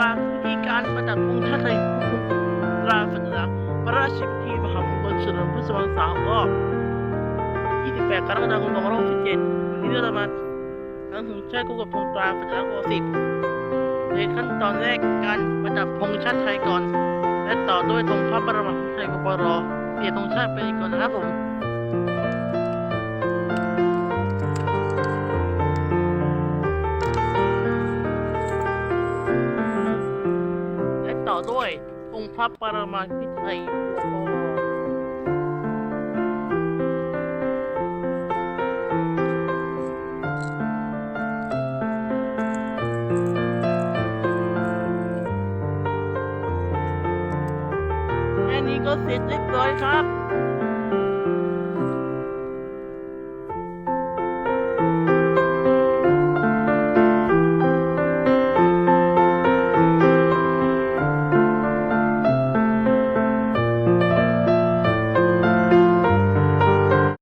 ลางวิธีการประดับธงชาติไทยตราสัญลักษณ์พระราชพิธีมหามงคลเฉลิมพระชนมพรรษารอบ 28 กรกฎาคม 2567วันนี้เราจะมาทั้งธงชาติคู่กับธงตราสัญลักษณ์โอสิบในขั้นตอนแรกการประดับธงชาติไทยก่อน และต่อด้วยธงพระบรมไตรปรเปลี่ยนธงชาติไปก่อนนะครับผม ด้วยองค์พระปรมาภิไธยโอ้แค่นี้ก็เสร็จเรียบร้อยครับ